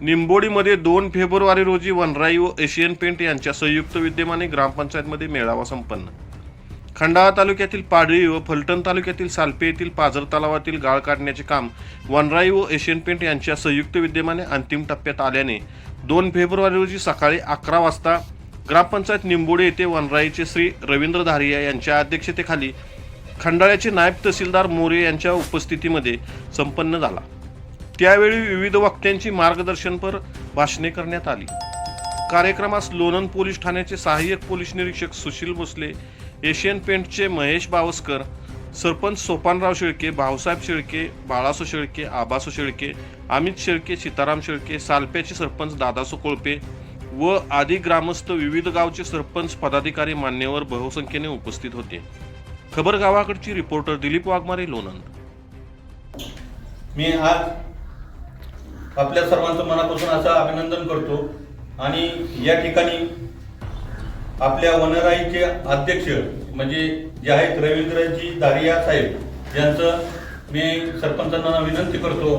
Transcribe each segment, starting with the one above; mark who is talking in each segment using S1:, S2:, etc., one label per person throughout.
S1: निंबोडीमध्ये दोन फेब्रुवारी रोजी वनराई व एशियन पेंट यांच्या संयुक्त विद्यमाने ग्रामपंचायतमध्ये मेळावा संपन्न. खंडाळा तालुक्यातील पाडळी व फलटण तालुक्यातील सालपे येथील पाझर तलावातील गाळ काढण्याचे काम वनराई व एशियन पेंट यांच्या संयुक्त विद्यमाने अंतिम टप्प्यात आल्याने दोन फेब्रुवारी रोजी सकाळी अकरा वाजता ग्रामपंचायत निंबोडे येथे वनराईचे श्री रवींद्र धारिया यांच्या अध्यक्षतेखाली खंडाळ्याचे नायब तहसीलदार मोरे यांच्या उपस्थितीमध्ये संपन्न झाला. त्यावेळी विविध वक्त्यांची मार्गदर्शनपर भाषणे करण्यात आली. कार्यक्रमास लोणंद पोलीस ठाण्याचे सहाय्यक पोलीस निरीक्षक सुशील भोसले एशियन पेंटचे महेश बावस्कर सरपंच सोपानराव शेळके भाऊसाहेब शेळके बाळासो शेळके आबासो शेळके अमित शेळके सीताराम शेळके सालप्याचे सरपंच दादासो कोळपे व आदी ग्रामस्थ विविध गावचे सरपंच पदाधिकारी मान्यवर बहुसंख्येने उपस्थित होते. खबर गावाकडची रिपोर्टर दिलीप वाघमारे लोणंद.
S2: मी आज आपल्या सर्वांचं मनापासून असं अभिनंदन करतो. आणि या ठिकाणी आपल्या वनराईचे अध्यक्ष म्हणजे जे आहेत रवींद्रजी दारिया साहेब यांचं मी सरपंचांना विनंती करतो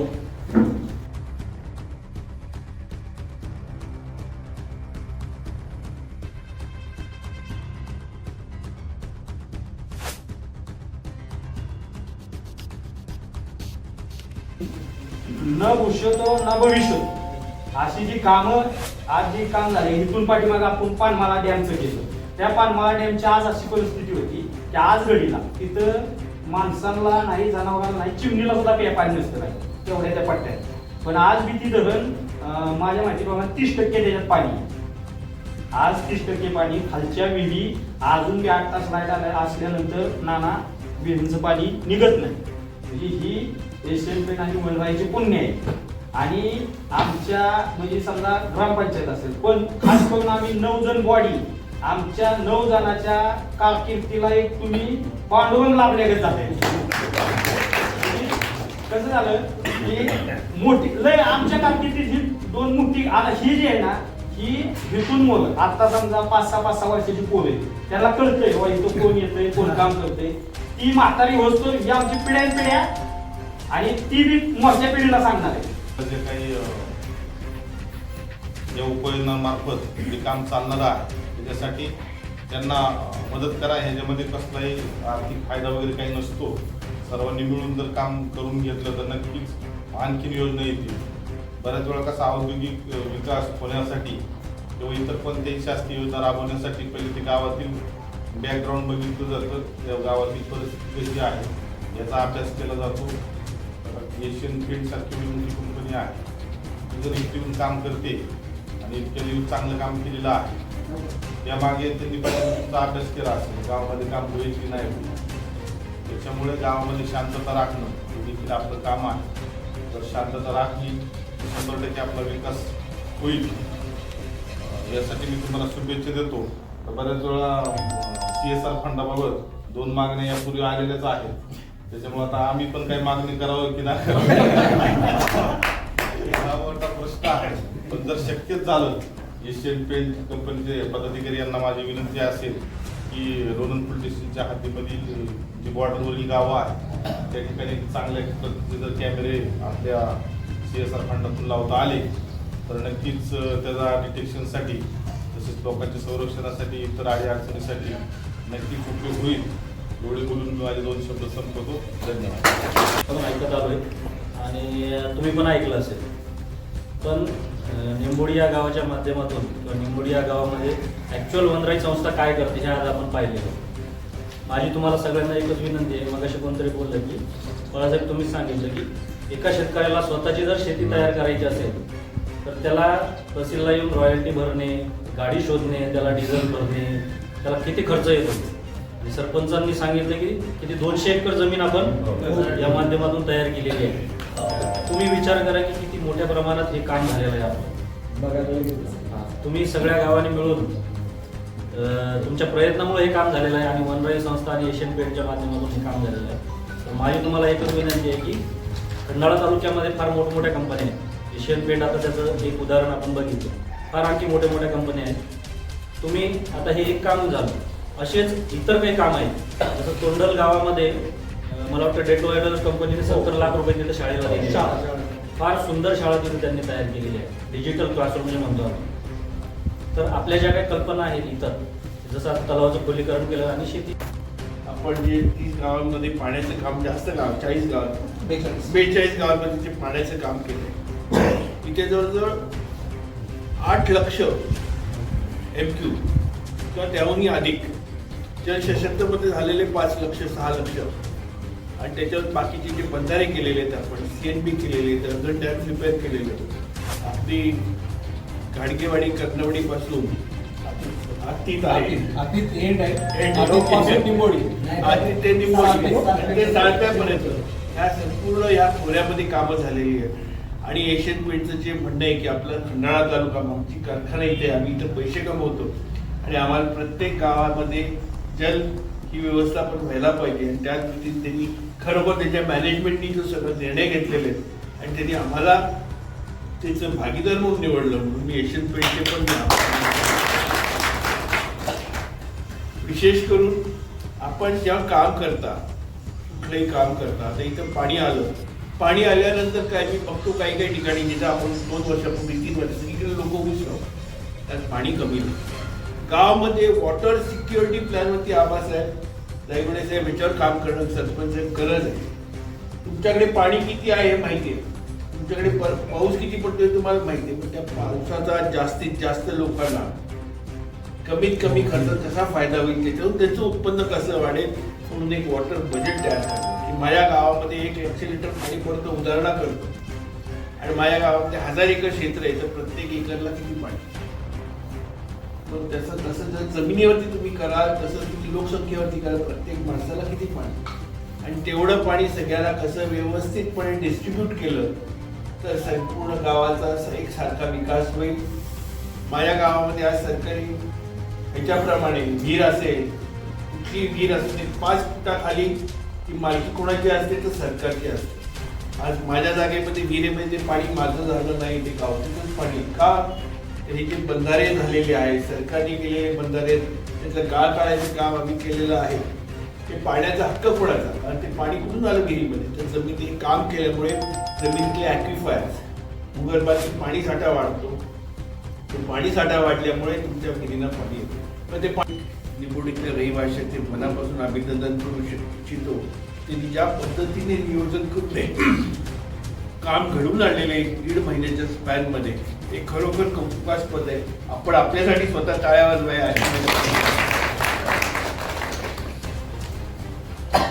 S3: न भूषतो न भविष्यतो. अशी जी कामं आज जी काम झाले इथून पाठीमागे आपण पानमाला डॅमचं केलं. त्या पानमाला डॅमची आज अशी परिस्थिती होती की आज घडीला तिथं माणसांना नाही जनावरांना नाही चिमणीला सुद्धा पे पाणी नसतं नाही तेवढ्या त्या पट्ट्यात. पण आज बी ती धरण माझ्या माहितीप्रमाणे तीस टक्के त्याच्यात पाणी आज तीस टक्के पाणी खालच्या विहिरी अजून बी आठ तास लाइट आल्या असल्यानंतर नाना विहिरींचं पाणी निघत नाही. म्हणजे ही एशियन पेन आणि वनराईचे पुण्य आहे. आणि आमच्या म्हणजे समजा ग्रामपंचायत असेल पण खास करून आम्ही नऊ जण बॉडी आमच्या नऊ जणाच्या कारकिर्दीला एक तुम्ही पांडुरंग लाभल्यागत झाले. कसं झालं? की मोठी लय आमच्या कारकिर्दीत ही दोन मोठी आता ही जी आहे ना ही हिथून मुलं. आता समजा पाच सहा पाच सहा वर्षाची पोल आहे त्याला कळतंय बाबा इथं कोण येतंय कोण काम करतंय. ती म्हातारी होतो ही आमची पिढ्या पिढ्या आणि ती बी मोठ्या पिढीला सांगणार आहे.
S4: जे काही या उपयोजनामार्फत जे काम चालणार आहे त्याच्यासाठी त्यांना मदत करा. ह्याच्यामध्ये कसलाही आर्थिक फायदा वगैरे काही नसतो. सर्वांनी मिळून जर काम करून घेतलं तर नक्कीच आणखीन योजना येतील. बऱ्याच वेळा कसा औद्योगिक विकास होण्यासाठी किंवा इतर कोणत्याही शासकीय योजना राबवण्यासाठी पहिले ते गावातील बॅकग्राऊंड बघितलं जातं. त्या गावातील परिस्थिती कशी आहे याचा अभ्यास केला जातो. एशियन पेंट सारखी मोठी कंपनी आहे. ती जर इथे येऊन काम करते आणि इतक्या येऊन चांगलं काम केलेलं आहे त्यामागे त्यांनी तुमचा अभ्यास केला असेल गावामध्ये काम होईल की नाही होईल. त्याच्यामुळे गावामध्ये शांतता राखणं हे देखील आपलं काम आहे. तर शांतता राखली शंभर टक्के आपला विकास होईल. यासाठी मी तुम्हाला शुभेच्छा देतो. तर बऱ्याच वेळा सी एस आर फंडाबाबत दोन मागण्या यापूर्वी आलेल्याच आहेत. त्याच्यामुळे आता आम्ही पण काही मागणी करावं की नाही करावं. मोठा प्रश्न आहे. पण जर शक्यच झालं एशियन पेंट कंपनीचे पदाधिकारी यांना माझी विनंती असेल की लोणंद स्टेशनच्या हद्दीमधील जी बॉर्डरवरील गावं आहे त्या ठिकाणी चांगल्या पद्धतीचे जर कॅमेरे आपल्या सी एस आर फंडातून लावता आले तर नक्कीच त्याचा डिटेक्शनसाठी तसेच लोकांच्या संरक्षणासाठी इतर आडी अडचणीसाठी नक्कीच उपयोग होईल. एवढे बोलून मी माझे दोन शब्द संपवतो. धन्यवाद.
S5: पण ऐकत आलोय. आणि तुम्ही पण ऐकलं असेल. पण निंबोडी या गावाच्या माध्यमातून किंवा निंबोडी या गावामध्ये ॲक्च्युअल वनराई संस्था काय करते हे आज आपण पाहिलेलं माझी तुम्हाला सगळ्यांना एकच विनंती आहे. मग कोणतरी बोललं की बाळासाहेब तुम्हीच सांगितलं की एका शेतकऱ्याला स्वतःची जर शेती तयार करायची असेल तर त्याला तहसीलला येऊन रॉयल्टी भरणे गाडी शोधणे त्याला डिझेल भरणे त्याला किती खर्च येतो? आणि सरपंचांनी सांगितलं की किती दोनशे एकर जमीन आपण या माध्यमातून तयार केलेली आहे. तुम्ही विचार करा की किती मोठ्या प्रमाणात हे काम झालेलं आहे आपलं. हा, तुम्ही सगळ्या गावांनी मिळून तुमच्या प्रयत्नामुळे हे काम झालेलं आहे आणि वनराई संस्था आणि एशियन पेंटच्या माध्यमातून हे काम झालेलं आहे. तर माझी तुम्हाला एकच विनंती आहे की खंडाळा तालुक्यामध्ये फार मोठमोठ्या कंपन्या आहेत. एशियन पेंट आता त्याचं एक उदाहरण आपण बघितलं. फार आणखी मोठ्या मोठ्या कंपन्या आहेत. तुम्ही आता हे एक काम झालं. असेच इतर काही काम आहेत. जसं तोंडल गावामध्ये मला वाटतं डेटो कंपनीने सत्तर लाख रुपये तिथे शाळेला दिले फार सुंदर शाळा तिथे त्यांनी तयार केलेली आहे. डिजिटल क्लासरूम जे म्हणतो आपण. तर आपल्या ज्या काही कल्पना आहेत इतर जसं आता तलावाचं खोलीकरण केलं आणि शेती.
S6: आपण जे तीस गावांमध्ये पाण्याचं काम जास्त गाव चाळीस गावात बेचाळीस. गावांमध्ये जे पाण्याचं काम केलंय. तिथे जवळजवळ आठ लक्ष एम क्यू किंवा त्याहूनही अधिक जल सशक्तमध्ये झालेले पाच लक्ष सहा लक्ष आणि त्याच्यावर बाकीचे जे बंधारे केलेले आहेत आपण सी एन बी केलेले आहेत अर्धन डॅम रिपेअर केलेले आहेत. आपली गाडगेवाडी कर्णवडीपासून आहे.
S7: एंड आहे. निंबोडी
S6: ते ते ह्या संपूर्ण या खोऱ्यामध्ये कामं झालेली आहेत. आणि एशियन पेंटचं जे म्हणणं आहे की आपलं खंडाळा तालुका आमची कारखाना इथे आम्ही इथं पैसे कमवतो. आणि आम्हाला प्रत्येक गावामध्ये जल ही व्यवस्था पण व्हायला पाहिजे आणि त्या दृष्टीने त्यांनी खरोखर त्याच्या मॅनेजमेंटनी जो सगळं निर्णय घेतलेले आहेत आणि त्यांनी आम्हाला त्याचं भागीदार म्हणून निवडलं म्हणून मी एशियन पेंटचे पण विशेष करून आपण जेव्हा काम करता कुठलंही काम करता आता इथं पाणी आलं. पाणी आल्यानंतर काय मी बघतो काही काही ठिकाणी जिथं आपण दोन वर्षापूर्वी तीन वर्ष सगळीकडे लोक घुसलो त्यात पाणी कमी नाही. गावामध्ये वॉटर सिक्युरिटी प्लॅनवरती आभास आहे. साहेब याच्यावर काम करणं सरपंच गरज आहे. तुमच्याकडे पाणी किती आहे हे माहिती आहे. तुमच्याकडे पाऊस किती पडतोय तुम्हाला माहिती आहे. पण त्या पावसाचा जास्तीत जास्त लोकांना कमीत कमी खर्चात कसा फायदा होईल त्याच्यातून त्याचं उत्पन्न कसं वाढेल म्हणून एक वॉटर बजेट तयार करणं की माझ्या गावामध्ये एक एकशे लिटर पाणी पडतं उदाहरणा करतो. आणि माझ्या गावामध्ये हजार एकर क्षेत्र आहे तर प्रत्येक एकरला किती पाणी? मग त्याचं तसं जर जमिनीवरती तुम्ही कराल तसं तुम्ही लोकसंख्येवरती कराल प्रत्येक माणसाला किती पाणी? आणि तेवढं पाणी सगळ्याला कसं व्यवस्थितपणे डिस्ट्रीब्यूट केलं तर संपूर्ण गावाचा एक सारखा विकास होईल. माझ्या गावामध्ये आज सरकारी ह्याच्याप्रमाणे विहीर असेल कुठली विहीर असते पाच फुटाखाली ती मालकी कोणाची असते तर सरकारची असते. आज माझ्या जागेमध्ये विहिरेमध्ये पाणी माझं झालं नाही ते गावचं पाणी का? हे जे बंधारे झालेले आहेत सरकारने केलेले बंधारे त्याचं गाळ काढायचं काम आम्ही केलेलं आहे. ते पाण्याचा हक्क कोणाचा? कारण ते पाणी कुठून आलं विहिरीमध्ये? तर जमिनीत काम केल्यामुळे जमिनीतले ॲक्विफायर्स भूगर्भातील पाणी साठा वाढतो. तो पाणी साठा वाढल्यामुळे तुमच्या विहिरीला पाणी येतं. पण ते पाणी निवडीतल्या रहिवाशाचे मनापासून अभिनंदन करू इच्छितो. त्यांनी ज्या पद्धतीने नियोजन करून काम घडवून आणलेले दीड महिन्याच्या स्पॅनमध्ये हे खरोखर कौतुकास्पद आहे. आपण आपल्यासाठी स्वतः टाळ्या वाजवाय आहे.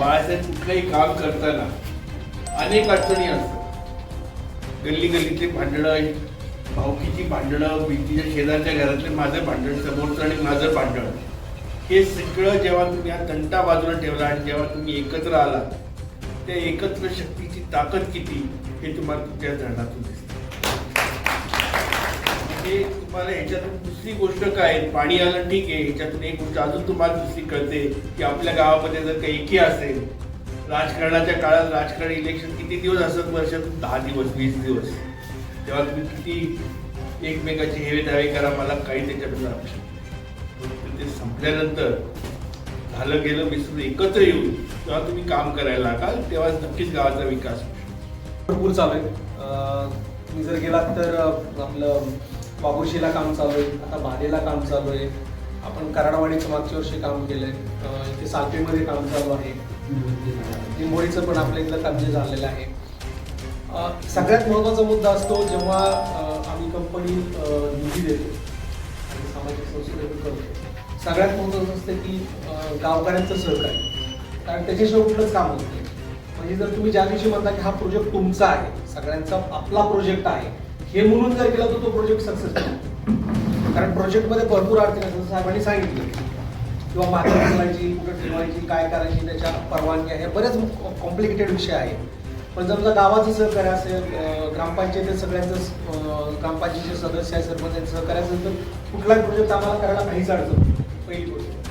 S6: बाळासाहेब कुठलंही काम करताना अनेक अडचणी असतात. गल्ली गल्लीतले भांडणं भावकीची भांडणं भिंतीच्या शेजारच्या घरातले माझं भांडण समोरचं आणि माझं भांडण. हे सगळं जेव्हा तुम्ही हा तंटा बाजूला ठेवला आणि जेव्हा तुम्ही एकत्र आला त्या एकत्र शक्तीची ताकद किती हे तुम्हाला तुमच्या धरणातून हे तुम्हाला याच्यातून दुसरी गोष्ट काय? आहे? पाणी आलं ठीक आहे याच्यातून एक गोष्ट अजून तुम्हाला दुसरी कळते की आपल्या गावामध्ये जर काही एकी असेल राजकारणाच्या काळात राजकारण इलेक्शन किती दिवस असत वर्षातून? दहा दिवस वीस दिवस. तेव्हा तुम्ही किती एकमेकाचे हेवे दावे करा मला काही त्याच्याबद्दल अपेक्षा ते संपल्यानंतर झालं गेलं मिसळून एकत्र येऊन तेव्हा तुम्ही काम करायला लागाल तेव्हा नक्कीच गावाचा विकास होईल.
S7: भरपूर चालू आहे अं, तुम्ही जर गेलात तर आपलं बाबुशीला काम चालू आहे आता भालेला काम चालू आहे. आपण कराडवाडीचं मागच्या वर्षी काम केलंय. इथे सालपेमध्ये काम चालू आहे. निंबोडीचं पण आपल्या इथलं कब्जे झालेलं आहे. सगळ्यात महत्त्वाचा मुद्दा असतो जेव्हा आम्ही कंपनी निधी देतो आणि सामाजिक संस्कृती करतो. सगळ्यात महत्त्वाचं असतं की गावकऱ्यांचं सहकार्य. कारण त्याच्याशिवाय कुठलंच काम होत नाही. म्हणजे जर तुम्ही ज्या दिवशी म्हणता की हा प्रोजेक्ट तुमचा आहे सगळ्यांचा आपला प्रोजेक्ट आहे हे म्हणून जर केला तर तो प्रोजेक्ट सक्सेस कारण प्रोजेक्टमध्ये भरपूर अडचणी असतात साहेबांनी सांगितलं. किंवा माती ठेवायची कुठं ठेवायची काय करायची त्याच्या परवानग्या हे बरेच कॉम्प्लिकेटेड विषय आहेत. पण समजा गावाचं सहकार्य असेल ग्रामपंचायत सगळ्यांचं ग्रामपंचायतीचे सदस्य आहे सरपंच सहकार्य असेल तर कुठलाही प्रोजेक्ट आम्हाला करायला काहीच अडचण पहिली गोष्ट.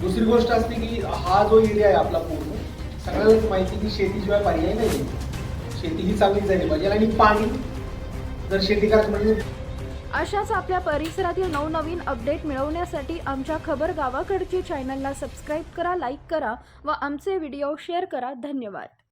S7: दुसरी गोष्ट असते की हा जो एरिया आहे आपला पूर्ण सगळ्यांनाच माहिती की शेतीशिवाय पर्याय नाही शेती ही चांगली झाली पाहिजे. आणि पाणी जर शेती करत म्हणजे?
S8: अशाच आपल्या परिसरातील नवनवीन अपडेट मिळवण्यासाठी आमच्या खबर गावाकडची चॅनलला सबस्क्राईब करा लाईक करा व आमचे व्हिडिओ शेअर करा. धन्यवाद.